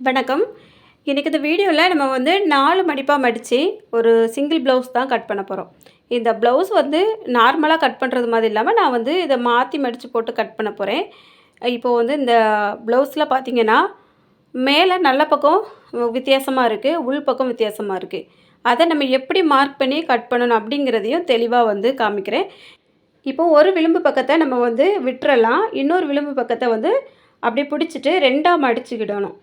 வணக்கம். இன்றைக்கி இந்த வீடியோவில் நம்ம வந்து நாலு மடிப்பாக மடித்து ஒரு சிங்கிள் ப்ளவுஸ் தான் கட் பண்ண போகிறோம் இந்த ப்ளவுஸ் வந்து நார்மலாக கட் பண்ணுறது மாதிரி இல்லாமல் நான் வந்து இதை மாற்றி மடித்து போட்டு கட் பண்ண போகிறேன் இப்போது வந்து இந்த ப்ளவுஸில் பார்த்திங்கன்னா மேலே நல்ல பக்கம் வித்தியாசமாக இருக்குது உள் பக்கம் வித்தியாசமாக இருக்குது அதை நம்ம எப்படி மார்க் பண்ணி கட் பண்ணணும் அப்படிங்கிறதையும் தெளிவாக வந்து காமிக்கிறேன். இப்போ ஒரு விளிம்பு பக்கத்தை நம்ம வந்து விட்டுறலாம் இன்னொரு விளிம்பு பக்கத்தை வந்து அப்படி பிடிச்சிட்டு ரெண்டாக மடிச்சுக்கிடணும்.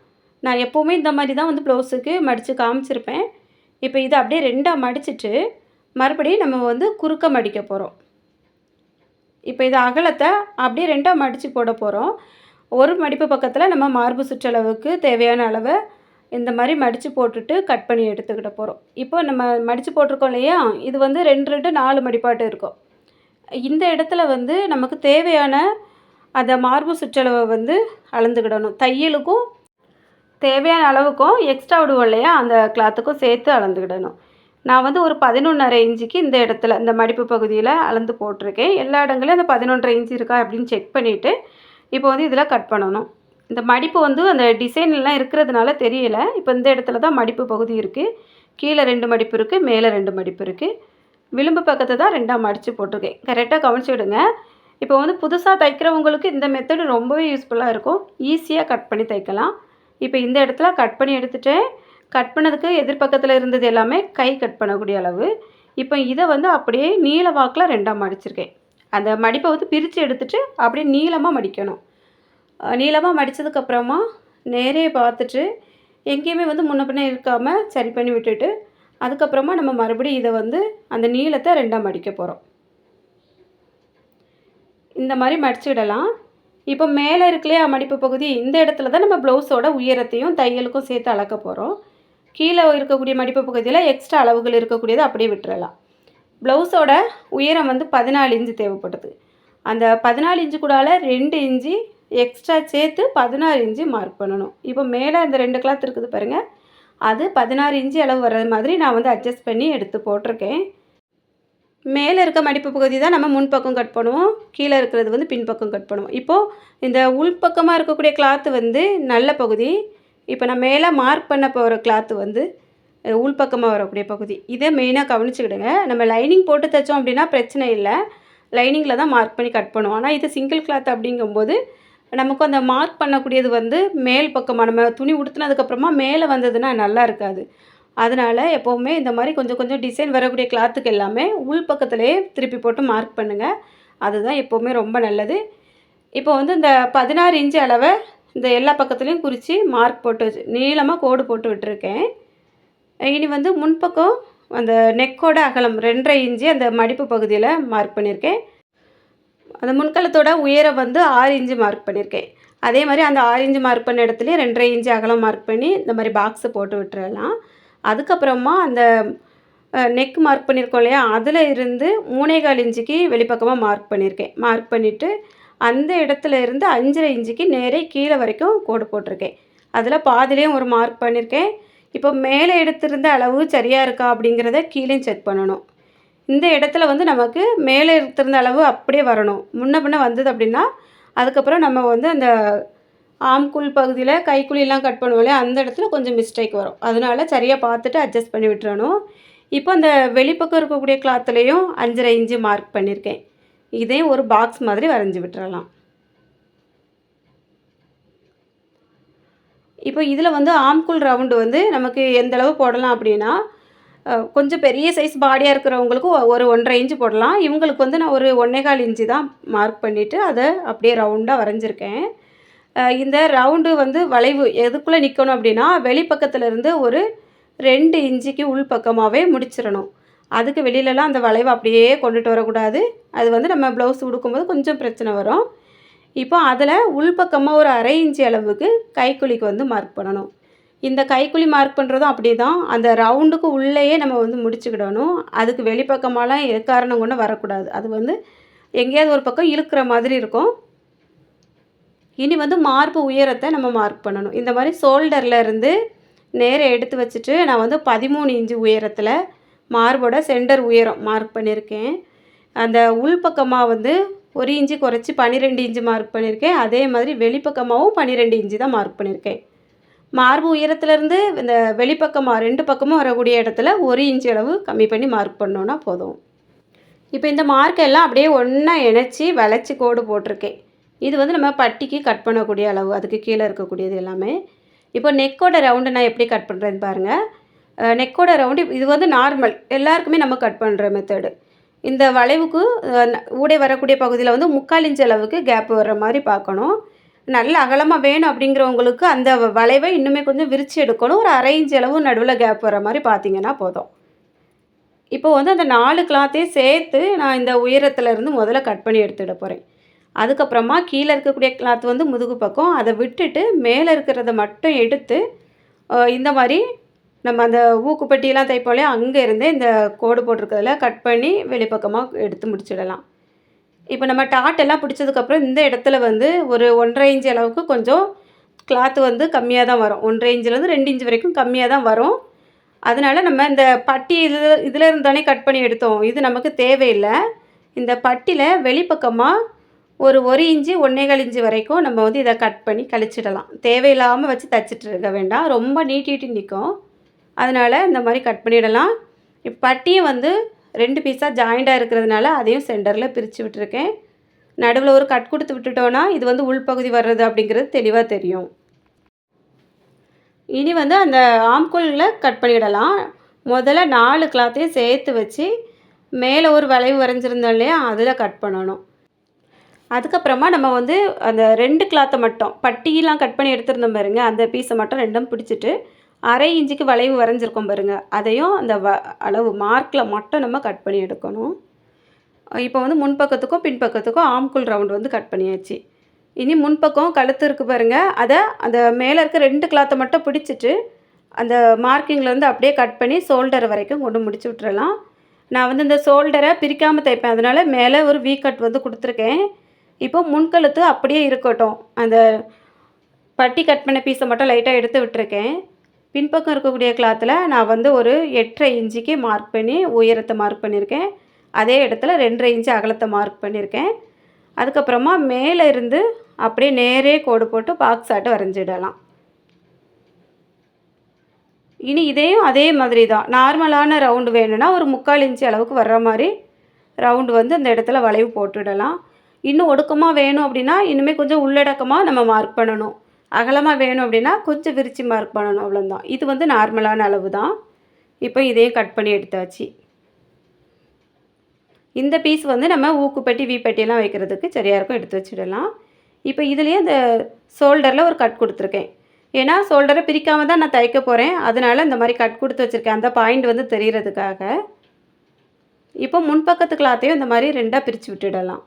நான் எப்போவுமே இந்த மாதிரி தான் வந்து ப்ளவுஸுக்கு மடித்து காமிச்சிருப்பேன். இப்போ இதை அப்படியே ரெண்டாக மடிச்சிட்டு மறுபடியும் நம்ம வந்து குறுக்க மடிக்க போகிறோம் இப்போ இது அகலத்தை அப்படியே ரெண்டாக மடித்து போட போகிறோம் ஒரு மடிப்பு பக்கத்தில் நம்ம மார்பு சுற்றளவுக்கு தேவையான அளவை இந்த மாதிரி மடித்து போட்டுட்டு கட் பண்ணி எடுத்துக்கிட்ட போகிறோம் இப்போ நம்ம மடித்து போட்டிருக்கோம் இல்லையா? இது வந்து ரெண்டு ரெண்டு நாலு மடிப்பாட்டு இருக்கும். இந்த இடத்துல வந்து நமக்கு தேவையான அந்த மார்பு சுற்றளவை வந்து அளந்துக்கிடணும். தையலுக்கும் தேவையான அளவுக்கும் எக்ஸ்ட்ரா விடுவோம் இல்லையா? அந்த கிளாத்துக்கும் சேர்த்து அளந்துக்கிடணும். நான் வந்து ஒரு பதினொன்றரை இன்ச்சுக்கு இந்த இடத்துல இந்த மடிப்பு பகுதியில் அளந்து போட்டிருக்கேன். எல்லா இடங்களையும் அந்த பதினொன்றரை இன்ச்சு இருக்கா அப்படின்னு செக் பண்ணிவிட்டு இப்போ வந்து இதில் கட் பண்ணணும். இந்த மடிப்பு வந்து அந்த டிசைன்லாம் இருக்கிறதுனால தெரியல. இப்போ இந்த இடத்துல தான் மடிப்பு பகுதி இருக்குது கீழே ரெண்டு மடிப்பு இருக்குது மேலே ரெண்டு மடிப்பு இருக்குது விளிம்பு பக்கத்தை தான் ரெண்டாக மடித்து போட்டிருக்கேன். கரெக்டாக கவனிச்சுடுங்க இப்போ வந்து புதுசாக தைக்கிறவங்களுக்கு இந்த மெத்தடு ரொம்பவே யூஸ்ஃபுல்லாக இருக்கும். ஈஸியாக கட் பண்ணி தைக்கலாம். இப்போ இந்த இடத்துல கட் பண்ணி எடுத்துட்டேன். கட் பண்ணதுக்கு எதிர்பக்கத்தில் இருந்தது எல்லாமே கை கட் பண்ணக்கூடிய அளவு. இப்போ இதை வந்து அப்படியே நீல வாக்கில் ரெண்டாக மடிச்சிருக்கேன். அந்த மடிப்பை வந்து பிரித்து எடுத்துட்டு அப்படியே நீளமாக மடிக்கணும். நீளமாக மடித்ததுக்கப்புறமா நேரே பார்த்துட்டு எங்கேயுமே வந்து முன்ன பின்ன இருக்காமல் சரி பண்ணி விட்டுட்டு அதுக்கப்புறமா நம்ம மறுபடியும் இதை வந்து அந்த நீளத்தை ரெண்டாக மடிக்க போகிறோம் இந்த மாதிரி மடிச்சிடலாம் இப்போ மேலே இருக்குல்லையா மடிப்பு பகுதி? இந்த இடத்துல தான் நம்ம ப்ளவுஸோட உயரத்தையும் தையலுக்கும் சேர்த்து அளக்க போகிறோம் கீழே இருக்கக்கூடிய மடிப்பு பகுதியில் எக்ஸ்ட்ரா அளவுகள் இருக்கக்கூடியதை அப்படியே விட்டுறலாம். ப்ளவுஸோட உயரம் வந்து பதினாலு இன்ச்சு தேவைப்படுது அந்த பதினாலு இன்ச்சு கூடால ரெண்டு இன்ச்சு எக்ஸ்ட்ரா சேர்த்து பதினாறு இன்ச்சு மார்க் பண்ணணும். இப்போ மேலே அந்த ரெண்டு கிளாத் இருக்குது பாருங்கள் அது பதினாறு இன்ச்சு அளவு வர்றது மாதிரி நான் வந்து அட்ஜஸ்ட் பண்ணி எடுத்து போட்டிருக்கேன். மேலே இருக்க மடிப்பு பகுதி தான் நம்ம முன்பக்கம் கட் பண்ணுவோம். கீழே இருக்கிறது வந்து பின்பக்கம் கட் பண்ணுவோம். இப்போது இந்த உள்பக்கமாக இருக்கக்கூடிய கிளாத்து வந்து நல்ல பகுதி. இப்போ நான் மேலே மார்க் பண்ண போகிற கிளாத்து வந்து உள்பக்கமாக வரக்கூடிய பகுதி. இதை மெயினாக கவனிச்சுக்கிடுங்க. நம்ம லைனிங் போட்டு தைச்சோம் அப்படின்னா பிரச்சனை இல்லை. லைனிங்கில் தான் மார்க் பண்ணி கட் பண்ணுவோம். ஆனால் இது சிங்கிள் கிளாத் அப்படிங்கும்போது நமக்கு அந்த மார்க் பண்ணக்கூடியது வந்து மேல் பக்கமாக நம்ம துணி உடுத்துனதுக்கப்புறமா மேலே வந்ததுன்னா நல்லா இருக்காது. அதனால் எப்போவுமே இந்த மாதிரி கொஞ்சம் கொஞ்சம் டிசைன் வரக்கூடிய கிளாத்துக்கு எல்லாமே உள் பக்கத்துலேயே திருப்பி போட்டு மார்க் பண்ணுங்கள் அதுதான் எப்போவுமே ரொம்ப நல்லது. இப்போ வந்து இந்த பதினாறு இன்ச்சு அளவை இந்த எல்லா பக்கத்துலேயும் குறித்து மார்க் போட்டு வச்சு நீளமாக கோடு போட்டு விட்டுருக்கேன். இனி வந்து முன்பக்கம் அந்த நெக்கோட அகலம் ரெண்டரை இன்ச்சு அந்த மடிப்பு பகுதியில் மார்க் பண்ணியிருக்கேன் அந்த முன்கலத்தோட உயரம் வந்து ஆறு இன்ச்சு மார்க் பண்ணியிருக்கேன் அதே மாதிரி அந்த ஆறு இன்ச்சு மார்க் பண்ண இடத்துலையும் ரெண்டரை இன்ச்சு அகலம் மார்க் பண்ணி இந்த மாதிரி பாக்ஸை போட்டு விட்டுறலாம். அதுக்கப்புறமா அந்த நெக் மார்க் பண்ணியிருக்கோம் இல்லையா? அதில் இருந்து மூணேகால் இன்ச்சுக்கு வெளிப்பக்கமாக மார்க் பண்ணியிருக்கேன். மார்க் பண்ணிவிட்டு அந்த இடத்துல இருந்து அஞ்சரை இன்ச்சுக்கு நேரே கீழே வரைக்கும் கோடு போட்டிருக்கேன். அதில் பாதிலையும் ஒரு மார்க் பண்ணியிருக்கேன். இப்போ மேலே எடுத்திருந்த அளவு சரியாக இருக்கா அப்படிங்கிறத கீழே செக் பண்ணணும். இந்த இடத்துல வந்து நமக்கு மேலே எடுத்திருந்த அளவு அப்படியே வரணும். முன்ன பின்ன வந்தது அப்படின்னா அதுக்கப்புறம் நம்ம வந்து அந்த ஆம்குள் பகுதியில் கைக்குழிலாம் கட் பண்ணுவோம்ல அந்த இடத்துல கொஞ்சம் மிஸ்டேக் வரும். அதனால சரியாக பார்த்துட்டு அட்ஜஸ்ட் பண்ணி விட்டுறணும். இப்போ அந்த வெளிப்பக்கம் இருக்கக்கூடிய கிளாத்துலேயும் அஞ்சரை இன்ச்சு மார்க் பண்ணியிருக்கேன் இதையும் ஒரு பாக்ஸ் மாதிரி வரைஞ்சி விட்டுறலாம். இப்போ இதில் வந்து ஆம்குள் ரவுண்டு வந்து நமக்கு எந்த அளவு போடலாம் அப்படின்னா கொஞ்சம் பெரிய சைஸ் பாடியாக இருக்கிறவங்களுக்கு ஒரு ஒன்றரை இன்ச்சு போடலாம். இவங்களுக்கு வந்து நான் ஒரு ஒன்றேகால் இன்ச்சு தான் மார்க் பண்ணிவிட்டு அதை அப்படியே ரவுண்டாக வரைஞ்சிருக்கேன். இந்த ரவுண்டு வந்து வளைவு எதுக்குள்ளே நிற்கணும் அப்படின்னா வெளிப்பக்கத்துலேருந்து ஒரு ரெண்டு இன்ச்சுக்கு உள்பக்கமாகவே முடிச்சிடணும். அதுக்கு வெளியிலலாம் அந்த வளைவை அப்படியே கொண்டுட்டு வரக்கூடாது. அது வந்து நம்ம ப்ளவுஸ் உடுக்கும்போது கொஞ்சம் பிரச்சனை வரும். இப்போ அதில் உள்பக்கமாக ஒரு அரை இன்ச்சு அளவுக்கு கைக்குழிக்கு வந்து மார்க் பண்ணணும். இந்த கைக்குழி மார்க் பண்ணுறதும் அப்படி தான் அந்த ரவுண்டுக்கு உள்ளேயே நம்ம வந்து முடிச்சுக்கிடணும். அதுக்கு வெளிப்பக்கமாலாம் எக்காரணம் கொண்டு வரக்கூடாது. அது வந்து எங்கேயாவது ஒரு பக்கம் இழுக்கிற மாதிரி இருக்கும். இனி வந்து மார்பு உயரத்தை நம்ம மார்க் பண்ணணும். இந்த மாதிரி ஷோல்டரில் இருந்து நேர எடுத்து வச்சுட்டு நான் வந்து பதிமூணு இன்ச்சு உயரத்தில் மார்போட சென்டர் உயரம் மார்க் பண்ணியிருக்கேன் அந்த உள்பக்கமாக வந்து ஒரு இன்ச்சு குறைச்சி பன்னிரெண்டு இன்ச்சு மார்க் பண்ணியிருக்கேன் அதே மாதிரி வெளிப்பக்கமாகவும் பன்னிரெண்டு இன்ச்சு தான் மார்க் பண்ணியிருக்கேன் மார்பு உயரத்துலேருந்து இந்த வெளிப்பக்கமாக ரெண்டு பக்கமும் வரக்கூடிய இடத்துல ஒரு இன்ச்சு அளவு கம்மி பண்ணி மார்க் பண்ணோன்னா போதும். இப்போ இந்த மார்க்கெல்லாம் அப்படியே ஒன்றா இணைச்சி வளைச்சி கோடு போட்டிருக்கேன். இது வந்து நம்ம பட்டிக்கு கட் பண்ணக்கூடிய அளவு அதுக்கு கீழே இருக்கக்கூடியது எல்லாமே. இப்போ நெக்கோட ரவுண்டு நான் எப்படி கட் பண்ணுறேன்னு பாருங்கள் நெக்கோட ரவுண்டு இது வந்து நார்மல் எல்லாருக்குமே நம்ம கட் பண்ணுற மெத்தடு இந்த வளைவுக்கு ஊடே வரக்கூடிய பகுதியில் வந்து முக்கால் இன்ச் அளவுக்கு கேப் வர்ற மாதிரி பார்க்கணும். நல்ல அகலமாக வேணும் அப்படிங்கிறவங்களுக்கு அந்த வளைவை இன்னுமே கொஞ்சம் விரித்து எடுக்கணும். ஒரு அரை இன்ச் அளவு நடுவில் கேப் வர மாதிரி பார்த்தீங்கன்னா போதும். இப்போ வந்து அந்த நாலு கிளாத்தையும் சேர்த்து நான் இந்த உயரத்துலேருந்து முதல்ல கட் பண்ணி எடுத்துட போகிறேன் அதுக்கப்புறமா கீழே இருக்கக்கூடிய கிளாத் வந்து முதுகு பக்கம் அதை விட்டுட்டு மேலே இருக்கிறத மட்டும் எடுத்து இந்த மாதிரி நம்ம அந்த ஊக்குப்பட்டியெல்லாம் தைப்போலே அங்கே இருந்தே இந்த கோடு போட்டிருக்கிறதுல கட் பண்ணி வெளிப்பக்கமாக எடுத்து முடிச்சிடலாம். இப்போ நம்ம டாட் எல்லாம் பிடிச்சதுக்கப்புறம் இந்த இடத்துல வந்து ஒரு ஒன்றரை இன்ச் அளவுக்கு கொஞ்சம் கிளாத் வந்து கம்மியாக தான் வரும். ஒன்றரை இன்ச்லேருந்து ரெண்டு இன்ச் வரைக்கும் கம்மியாக தான் வரும். அதனால நம்ம இந்த பட்டி இது இதில் இருந்தானே கட் பண்ணி எடுத்தோம். இது நமக்கு தேவையில்லை. இந்த பட்டியில் வெளிப்பக்கமாக ஒரு ஒரு இன்ச்சு ஒன்றேகால் இன்ச்சு வரைக்கும் நம்ம வந்து இதை கட் பண்ணி கழிச்சிடலாம். தேவையில்லாமல் வச்சு தச்சிட்டு இருக்க வேண்டாம். ரொம்ப நீட்டிட்டு நிற்கும் அதனால் இந்த மாதிரி கட் பண்ணிடலாம். இப்போ பட்டியை வந்து ரெண்டு பீஸாக ஜாயிண்டாக இருக்கிறதுனால அதையும் சென்டரில் பிரித்து விட்டுருக்கேன். நடுவில் ஒரு கட் கொடுத்து விட்டுட்டோன்னா இது வந்து உள்பகுதி வர்றது அப்படிங்கிறது தெளிவாக தெரியும். இனி வந்து அந்த ஆம்கோலில் கட் பண்ணிடலாம். முதல்ல நாலு கிளாத்தையும் சேர்த்து வச்சு மேலே ஒரு வளைவு வரைஞ்சிருந்தோம் இல்லையா அதில் கட் பண்ணணும். அதுக்கப்புறமா நம்ம வந்து அந்த ரெண்டு கிளாத்தை மட்டும் பட்டியெல்லாம் கட் பண்ணி எடுத்துருந்தோம் பாருங்க அந்த பீஸை மட்டும் ரெண்டும் பிடிச்சிட்டு அரை இஞ்சிக்கு வளைவு வரைஞ்சிருக்கோம் பாருங்க. அதையும் அந்த வ அளவு மார்க்கில் மட்டும் நம்ம கட் பண்ணி எடுக்கணும். இப்போ வந்து முன்பக்கத்துக்கும் பின்பக்கத்துக்கும் ஆம்குள் ரவுண்ட் வந்து கட் பண்ணியாச்சு. இனி முன்பக்கம் கழுத்து இருக்குது பாருங்கள் அதை அந்த மேலே இருக்க ரெண்டு கிளாத்தை மட்டும் பிடிச்சிட்டு அந்த மார்க்கிங்கில் வந்து அப்படியே கட் பண்ணி ஷோல்டர் வரைக்கும் கொண்டு முடிச்சு விட்டுறலாம். நான் வந்து இந்த ஷோல்டரை பிரிக்காமல் தைப்பேன் அதனால் மேலே ஒரு வீ கட் வந்து கொடுத்துருக்கேன். இப்போ முன்கழுத்து அப்படியே இருக்கட்டும். அந்த பட்டி கட் பண்ண பீஸை மட்டும் லைட்டாக எடுத்து விட்டுருக்கேன். பின்பக்கம் இருக்கக்கூடிய கிளாத்தில் நான் வந்து ஒரு எட்டரை இன்ச்சுக்கு மார்க் பண்ணி உயரத்தை மார்க் பண்ணியிருக்கேன் அதே இடத்துல ரெண்டரை இன்ச்சு அகலத்தை மார்க் பண்ணியிருக்கேன் அதுக்கப்புறமா மேலே இருந்து அப்படியே நேரே கோடு போட்டு பாக்ஸ் ஆட்டு வரைஞ்சிடலாம். இனி இதையும் அதே மாதிரி தான். நார்மலான ரவுண்டு வேணும்னா ஒரு முக்கால் இன்ச்சு அளவுக்கு வர்ற மாதிரி ரவுண்டு வந்து அந்த இடத்துல வளைவு போட்டுடலாம். இன்னும் ஒடுக்கமாக வேணும் அப்படின்னா இன்னுமே கொஞ்சம் உள்ளடக்கமாக நம்ம மார்க் பண்ணணும். அகலமாக வேணும் அப்படின்னா கொஞ்சம் விரித்து மார்க் பண்ணணும் அவ்வளோதான் இது வந்து நார்மலான அளவு தான் இப்போ இதையும் கட் பண்ணி எடுத்தாச்சு. இந்த பீஸ் வந்து நம்ம ஊக்குப்பட்டி வீப்பட்டியெல்லாம் வைக்கிறதுக்கு சரியாக இருக்கும் எடுத்து வச்சிடலாம். இப்போ இதுலேயே அந்த ஷோல்டரில் ஒரு கட் கொடுத்துருக்கேன். ஏன்னா ஷோல்டரை பிரிக்காமல் தான் நான் தைக்க போகிறேன் அதனால் இந்த மாதிரி கட் கொடுத்து வச்சுருக்கேன். அந்த பாயிண்ட் வந்து தெரிகிறதுக்காக இப்போ முன்பக்கத்து கிளாத்தையும் இந்த மாதிரி ரெண்டாக பிரித்து விட்டுடலாம்.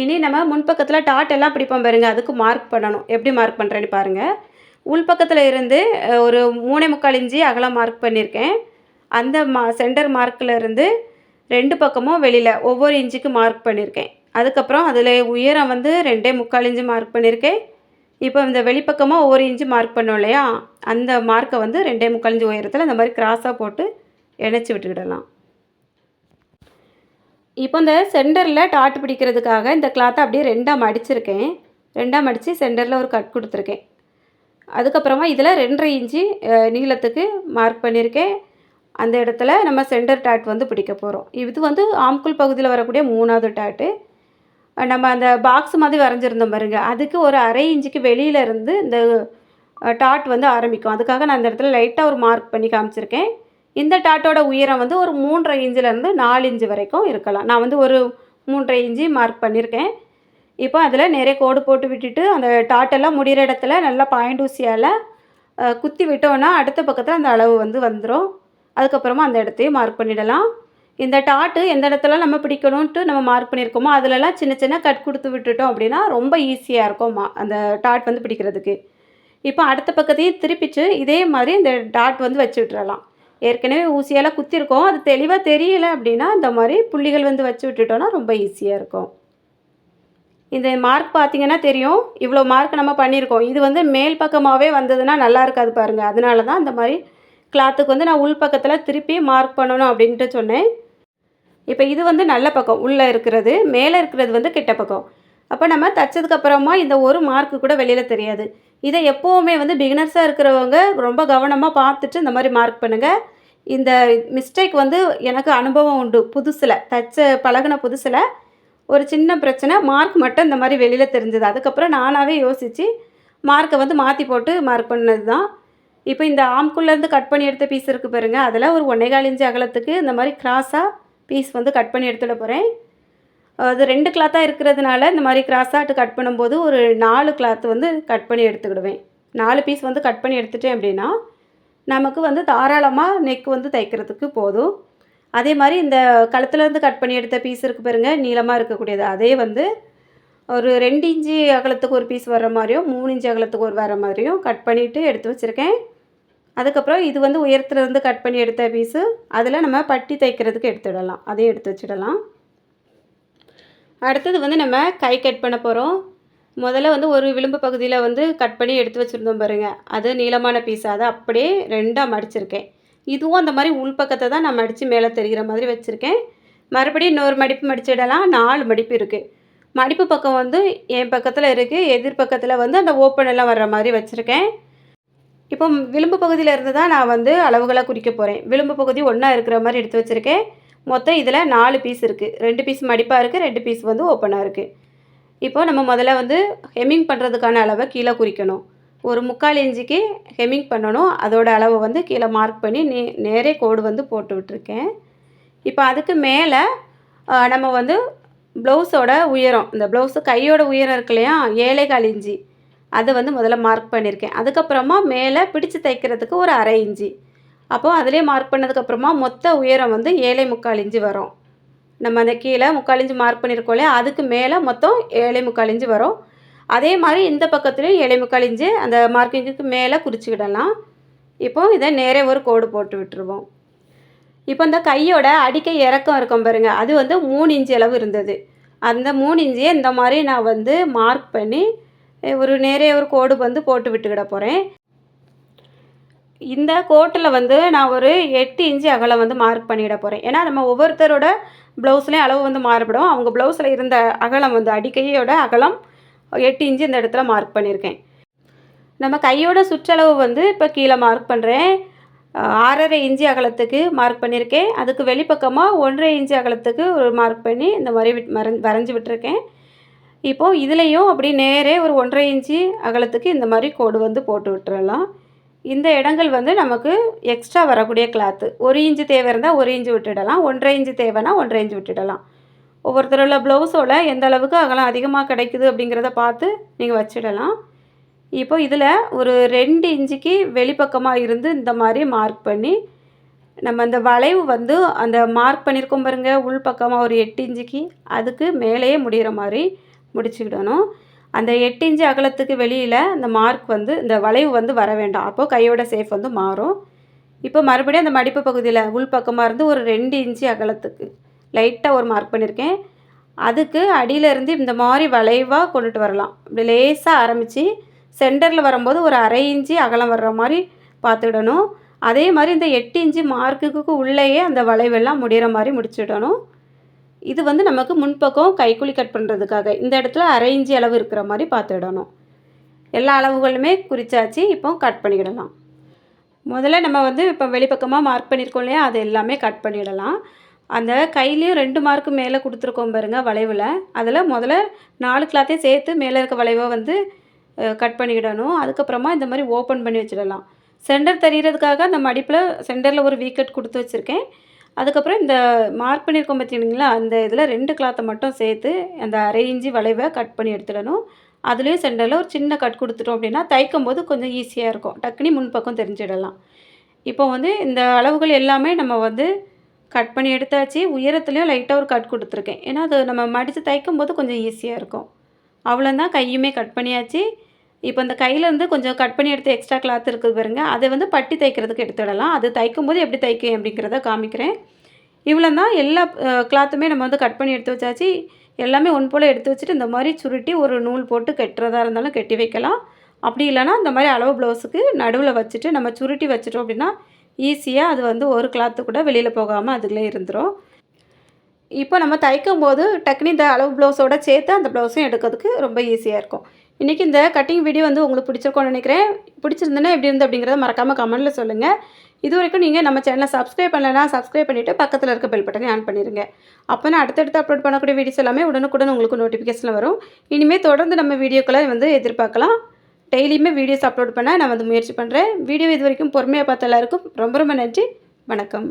இனி நம்ம முன்பக்கத்தில் டாட் எல்லாம் பிடிப்போம் பாருங்க. அதுக்கு மார்க் பண்ணணும். எப்படி மார்க் பண்ணுறேன்னு பாருங்கள் உள்பக்கத்தில் இருந்து ஒரு மூணே முக்கால் இஞ்சி அகலம் மார்க் பண்ணியிருக்கேன் அந்த மா சென்டர் மார்க்கில் இருந்து ரெண்டு பக்கமும் வெளியில் ஒவ்வொரு இன்ச்சுக்கு மார்க் பண்ணியிருக்கேன் அதுக்கப்புறம் அதில் உயரம் வந்து ரெண்டே முக்கால் இன்ச்சு மார்க் பண்ணியிருக்கேன் இப்போ இந்த வெளிப்பக்கமாக ஒவ்வொரு இன்ச்சு மார்க் பண்ணோம் இல்லையா? அந்த மார்க்கை வந்து ரெண்டே முக்கால் இன்ச்சு உயரத்தில் இந்த மாதிரி கிராஸாக போட்டு இணைச்சி விட்டுக்கிடலாம். இப்போ இந்த சென்டரில் டாட் பிடிக்கிறதுக்காக இந்த கிளாத்தை அப்படியே ரெண்டாக மடிச்சிருக்கேன். ரெண்டாக மடித்து சென்டரில் ஒரு கட் கொடுத்துருக்கேன். அதுக்கப்புறமா இதில் ரெண்டரை இன்ச்சு நீளத்துக்கு மார்க் பண்ணியிருக்கேன் அந்த இடத்துல நம்ம சென்டர் டாட் வந்து பிடிக்க போகிறோம் இது வந்து ஆம்குள் பகுதியில் வரக்கூடிய மூணாவது டாட்டு நம்ம அந்த பாக்ஸ் மாதிரி வரைஞ்சிருந்தோம் பாருங்க. அதுக்கு ஒரு அரை இன்ச்சுக்கு வெளியில் இருந்து இந்த டாட் வந்து ஆரம்பிக்கும். அதுக்காக நான் அந்த இடத்துல லைட்டாக ஒரு மார்க் பண்ணி காமிச்சிருக்கேன். இந்த டாட்டோட உயரம் வந்து ஒரு மூன்றரை இன்ச்சிலேருந்து நாலு இன்ச்சு வரைக்கும் இருக்கலாம். நான் வந்து ஒரு மூன்றரை இன்ச்சு மார்க் பண்ணியிருக்கேன் இப்போ அதில் நிறைய கோடு போட்டு விட்டுட்டு அந்த டாட்டெல்லாம் முடிகிற இடத்துல நல்லா பாயிண்ட் ஊசியால் குத்தி விட்டோன்னா அடுத்த பக்கத்தில் அந்த அளவு வந்து வந்துடும் அதுக்கப்புறமா அந்த இடத்தையும் மார்க் பண்ணிடலாம். இந்த டாட்டு எந்த இடத்துல நம்ம பிடிக்கணுன்ட்டு நம்ம மார்க் பண்ணியிருக்கோமோ அதிலலாம் சின்ன சின்ன கட் கொடுத்து விட்டுட்டோம் அப்படின்னா ரொம்ப ஈஸியாக இருக்கும் மா அந்த டாட் வந்து பிடிக்கிறதுக்கு. இப்போ அடுத்த பக்கத்தையும் திருப்பிச்சு இதே மாதிரி இந்த டாட் வந்து வச்சு விட்டுறலாம். ஏற்கனவே ஊசியால் குத்திருக்கோம். அது தெளிவாக தெரியல அப்படின்னா இந்த மாதிரி புள்ளிகள் வந்து வச்சு விட்டுட்டோன்னா ரொம்ப ஈஸியாக இருக்கும். இந்த மார்க் பார்த்தீங்கன்னா தெரியும். இவ்வளோ மார்க் நம்ம பண்ணியிருக்கோம். இது வந்து மேல் பக்கமாகவே வந்ததுன்னா நல்லா இருக்காது பாருங்கள் அதனால தான் அந்த மாதிரி கிளாத்துக்கு வந்து நான் உள் பக்கத்தில் திருப்பி மார்க் பண்ணணும் அப்படின்ட்டு சொன்னேன். இப்போ இது வந்து நல்ல பக்கம். உள்ளே இருக்கிறது மேலே இருக்கிறது வந்து கெட்ட பக்கம். அப்போ நம்ம தைச்சதுக்கப்புறமா இந்த ஒரு மார்க்கு கூட வெளியில் தெரியாது. இதை எப்போவுமே வந்து பிகினர்ஸாக இருக்கிறவங்க ரொம்ப கவனமாக பார்த்துட்டு இந்த மாதிரி மார்க் பண்ணுங்கள் இந்த மிஸ்டேக் வந்து எனக்கு அனுபவம் உண்டு புதுசில் தச்ச பழகுன புதுசில். ஒரு சின்ன பிரச்சனை மார்க் மட்டும் இந்த மாதிரி வெளியில் தெரிஞ்சது. அதுக்கப்புறம் நானாகவே யோசித்து மார்க்கை வந்து மாற்றி போட்டு மார்க் பண்ணது தான் இப்போ இந்த ஆம்குள்ளேருந்து கட் பண்ணி எடுத்த பீஸ் இருக்குது பாருங்கள் அதில் ஒரு ஒன்னேகால் இன்ச்சு அகலத்துக்கு இந்த மாதிரி கிராஸாக பீஸ் வந்து கட் பண்ணி எடுத்துட போகிறேன் அது ரெண்டு கிளாத்தாக இருக்கிறதுனால இந்த மாதிரி கிராஸாட்டு கட் பண்ணும்போது ஒரு நாலு கிளாத் வந்து கட் பண்ணி எடுத்துக்கிடுவேன். நாலு பீஸ் வந்து கட் பண்ணி எடுத்துட்டேன் அப்படின்னா நமக்கு வந்து தாராளமாக நெக் வந்து தைக்கிறதுக்கு போதும். அதே மாதிரி இந்த கழுத்துலேருந்து கட் பண்ணி எடுத்த பீஸ் இருக்குது பாருங்க நீளமாக இருக்கக்கூடியது. அதே வந்து ஒரு ரெண்டு இன்ச்சு அகலத்துக்கு ஒரு பீஸ் வர்ற மாதிரியும் மூணு இன்ச்சு அகலத்துக்கு ஒரு வர மாதிரியும் கட் பண்ணிவிட்டு எடுத்து வச்சுருக்கேன். அதுக்கப்புறம் இது வந்து உயரத்துலேருந்து கட் பண்ணி எடுத்த பீஸு அதில் நம்ம பட்டி தைக்கிறதுக்கு எடுத்துடலாம். அதையும் எடுத்து வச்சிடலாம். அடுத்தது வந்து நம்ம கை கட் பண்ண போகிறோம் முதல்ல வந்து ஒரு விளிம்பு பகுதியில் வந்து கட் பண்ணி எடுத்து வச்சுருந்தோம் பாருங்கள் அது நீளமான பீஸ் அதை அப்படியே ரெண்டாக மடிச்சிருக்கேன். இதுவும் அந்த மாதிரி உள்பக்கத்தை தான் நான் மடித்து மேலே தெரிகிற மாதிரி வச்சுருக்கேன். மறுபடியும் இன்னொரு மடிப்பு மடிச்சிடலாம். நாலு மடிப்பு இருக்குது மடிப்பு பக்கம் வந்து என் பக்கத்தில் இருக்குது எதிர் பக்கத்தில் வந்து அந்த ஓப்பன் எல்லாம் வர்ற மாதிரி வச்சுருக்கேன். இப்போ விளிம்பு பகுதியில் இருந்து தான் நான் வந்து அளவுகளை குறிக்க போகிறேன் விளிம்பு பகுதி ஒன்றா இருக்கிற மாதிரி எடுத்து வச்சுருக்கேன். மொத்தம் இதில் நாலு பீஸ் இருக்குது ரெண்டு பீஸ் மடிப்பாக இருக்குது ரெண்டு பீஸ் வந்து ஓப்பனாக இருக்குது இப்போது நம்ம முதல்ல வந்து ஹெம்மிங் பண்ணுறதுக்கான அளவை கீழே குறிக்கணும். ஒரு முக்கால் இஞ்சிக்கு ஹெம்மிங் பண்ணணும். அதோட அளவை வந்து கீழே மார்க் பண்ணி நே நேரே கோடு வந்து போட்டு விட்டுருக்கேன். இப்போ அதுக்கு மேலே நம்ம வந்து ப்ளவுஸோட உயரம் இந்த ப்ளவுஸு கையோட உயரம் இருக்கு இல்லையா? ஏழைகால் இஞ்சி அதை வந்து முதல்ல மார்க் பண்ணியிருக்கேன் அதுக்கப்புறமா மேலே பிடிச்சு தைக்கிறதுக்கு ஒரு அரை இஞ்சி அப்போது அதிலே மார்க் பண்ணதுக்கப்புறமா மொத்த உயரம் வந்து ஏழை முக்கால் இஞ்சி வரும். நம்ம அந்த கீழே முக்கால் இஞ்சி மார்க் பண்ணியிருக்கோம் இல்லையா? அதுக்கு மேலே மொத்தம் ஏழை முக்கால் இஞ்சி வரும். அதே மாதிரி இந்த பக்கத்துலேயும் ஏழை முக்கால் இஞ்சி அந்த மார்க்கிங்குக்கு மேலே குறிச்சிக்கிடலாம். இப்போ இதை நேரே ஒரு கோடு போட்டு விட்டுருவோம். இப்போ இந்த கையோட அடிக்கை இறக்கம் இருக்கும் பாருங்க. அது வந்து மூணு இன்ச்சு அளவு இருந்தது. அந்த மூணு இன்ச்சியை இந்த மாதிரி நான் வந்து மார்க் பண்ணி ஒரு நேரே ஒரு கோடு வந்து போட்டு விட்டுக்கிட போகிறேன் இந்த கோட்டில் வந்து நான் ஒரு எட்டு இன்ச்சு அகலம் வந்து மார்க் பண்ணிட போகிறேன் ஏன்னா நம்ம ஒவ்வொருத்தரோட ப்ளவுஸ்லேயும் அளவு வந்து மாறுபடும். அவங்க ப்ளவுஸில் இருந்த அகலம் வந்து அடிக்கையோட அகலம் எட்டு இன்ச்சு இந்த இடத்துல மார்க் பண்ணியிருக்கேன் நம்ம கையோட சுற்றளவு வந்து இப்போ கீழே மார்க் பண்ணுறேன் ஆறரை இன்ச்சு அகலத்துக்கு மார்க் பண்ணியிருக்கேன் அதுக்கு வெளிப்பக்கமாக ஒன்றரை இன்ச்சு அகலத்துக்கு ஒரு மார்க் பண்ணி இந்த மாதிரி விட் மறை வரைஞ்சி விட்டுருக்கேன். இப்போது இதுலேயும் அப்படி நேரே ஒரு ஒன்றரை இன்ச்சு அகலத்துக்கு இந்த மாதிரி கோடு வந்து போட்டு விட்டுறலாம். இந்த இடங்கள் வந்து நமக்கு எக்ஸ்ட்ரா வரக்கூடிய கிளாத்து ஒரு இன்ச்சு தேவை இருந்தால் ஒரு இன்ச்சு விட்டுடலாம். ஒன்றரை இன்ச்சு தேவைன்னா ஒன்றரை இன்ச்சு விட்டுடலாம். ஒவ்வொருத்தரோட ப்ளவுஸோட எந்த அளவுக்கு அகலம் அதிகமாக கிடைக்குது அப்படிங்கிறத பார்த்து நீங்கள் வச்சிடலாம். இப்போ இதில் ஒரு ரெண்டு இன்ச்சுக்கு வெளிப்பக்கமாக இருந்து இந்த மாதிரி மார்க் பண்ணி நம்ம அந்த வளைவு வந்து அந்த மார்க் பண்ணியிருக்கோம் பாருங்க உள் பக்கமாக ஒரு எட்டு இன்ச்சுக்கு அதுக்கு மேலேயே முடிகிற மாதிரி முடிச்சுக்கிடணும். அந்த எட்டு இன்ச்சு அகலத்துக்கு வெளியில் அந்த மார்க் வந்து இந்த வளைவு வந்து வர வேண்டாம். அப்போது கையோட சேஃப் வந்து மாறும். இப்போ மறுபடியும் அந்த மடிப்பு பகுதியில் உள் பக்கமாக இருந்து ஒரு ரெண்டு இன்ச்சு அகலத்துக்கு லைட்டாக ஒரு மார்க் பண்ணியிருக்கேன் அதுக்கு அடியிலேருந்து இந்த மாதிரி வளைவாக கொண்டுட்டு வரலாம். இப்படி லேசாக ஆரம்பித்து சென்டரில் வரும்போது ஒரு அரை இன்ச்சு அகலம் வர்ற மாதிரி பார்த்துடணும். அதே மாதிரி இந்த எட்டு இன்ச்சு மார்க்குக்கு உள்ளேயே அந்த வளைவெல்லாம் முடிகிற மாதிரி முடிச்சிடணும். இது வந்து நமக்கு முன்பக்கம் கைக்குழி கட் பண்ணுறதுக்காக இந்த இடத்துல அரை இஞ்சி அளவு இருக்கிற மாதிரி பார்த்துடணும் எல்லா அளவுகளுமே குறிச்சாச்சு இப்போ கட் பண்ணிக்கிடலாம். முதல்ல நம்ம வந்து இப்போ வெளிப்பக்கமாக மார்க் பண்ணியிருக்கோம் இல்லையா அது எல்லாமே கட் பண்ணிடலாம். அந்த கையிலையும் ரெண்டு மார்க்கு மேலே கொடுத்துருக்கோம் பாருங்கள் வளைவில். அதில் முதல்ல நாலு கிளாத்தையும் சேர்த்து மேலே இருக்க வளைவை வந்து கட் பண்ணிக்கிடணும். அதுக்கப்புறமா இந்த மாதிரி ஓப்பன் பண்ணி வச்சிடலாம். சென்டர் தெரிகிறதுக்காக அந்த மடிப்பில் சென்டரில் ஒரு வீக்கட் கொடுத்து வச்சுருக்கேன். அதுக்கப்புறம் இந்த மார்க் பண்ணியிருக்கோம் பார்த்தீங்களா அந்த இதில் ரெண்டு கிளாத்தை மட்டும் சேர்த்து அந்த அரை இஞ்சி வளைவை கட் பண்ணி எடுத்துடணும். அதுலேயும் சென்டரில் ஒரு சின்ன கட் கொடுத்துட்டோம் அப்படின்னா தைக்கும் போது கொஞ்சம் ஈஸியாக இருக்கும். டக்குனி முன்பக்கம் தெரிஞ்சிடலாம். இப்போ வந்து இந்த அளவுகள் எல்லாமே நம்ம வந்து கட் பண்ணி எடுத்தாச்சு. உயரத்துலேயும் லைட்டாக ஒரு கட் கொடுத்துருக்கேன். ஏன்னா அது நம்ம மடித்து தைக்கும் போது கொஞ்சம் ஈஸியாக இருக்கும். அவ்வளோந்தான் கையுமே கட் பண்ணியாச்சு. இப்போ இந்த கையிலேருந்து கொஞ்சம் கட் பண்ணி எடுத்து எக்ஸ்ட்ரா கிளாத் இருக்குது பாருங்க. அதை வந்து பட்டி தைக்கிறதுக்கு எடுத்துடலாம் அது தைக்கும் போது எப்படி தைக்கும் அப்படிங்கிறத காமிக்கிறேன். இவ்வளோ தான் எல்லா கிளாத்துமே நம்ம வந்து கட் பண்ணி எடுத்து வச்சாச்சு. எல்லாமே ஒன் போல் எடுத்து வச்சுட்டு இந்த மாதிரி சுருட்டி ஒரு நூல் போட்டு கட்டுறதா இருந்தாலும் கட்டி வைக்கலாம். அப்படி இல்லைன்னா இந்த மாதிரி அளவு ப்ளவுஸுக்கு நடுவில் வச்சுட்டு நம்ம சுருட்டி வச்சிட்டோம் அப்படின்னா ஈஸியாக அது வந்து ஒரு கிளாத்து கூட வெளியில் போகாமல் அதுக்குள்ளே இருந்துடும் இப்போ நம்ம தைக்கும் போது டக்குனு இந்த அளவு ப்ளவுஸோட சேர்த்து அந்த ப்ளவுஸும் எடுக்கிறதுக்கு ரொம்ப ஈஸியாக இருக்கும். இன்றைக்கி இந்த கட்டிங் வீடியோ வந்து உங்களுக்கு பிடிச்சிருக்கோன்னு நினைக்கிறேன். பிடிச்சிருந்தேன்னா எப்படி இருந்து அப்படிங்கிறத மறக்காமல் கமெண்ட்டில் சொல்லுங்கள் இது வரைக்கும் நீங்கள் நம்ம சேனலை சப்ஸ்கிரைப் பண்ணலைன்னா சப்ஸ்கிரைப் பண்ணிவிட்டு பக்கத்தில் இருக்க பெல் பட்டனை ஆன் பண்ணிடுங்க அப்போ நான் அடுத்தடுத்து அப்லோட் பண்ணக்கூடிய வீடியோஸ் எல்லாமே உடனுக்குடன் உங்களுக்கு நோட்டிஃபிகேஷனில் வரும். இனிமேல் தொடர்ந்து நம்ம வீடியோக்களை வந்து எதிர்பார்க்கலாம். டெய்லியுமே வீடியோஸ் அப்லோட் பண்ண நான் வந்து முயற்சி பண்ணுறேன் வீடியோ இது வரைக்கும் பொறுமையாக பார்த்த எல்லாருக்கும் ரொம்ப ரொம்ப நன்றி. வணக்கம்.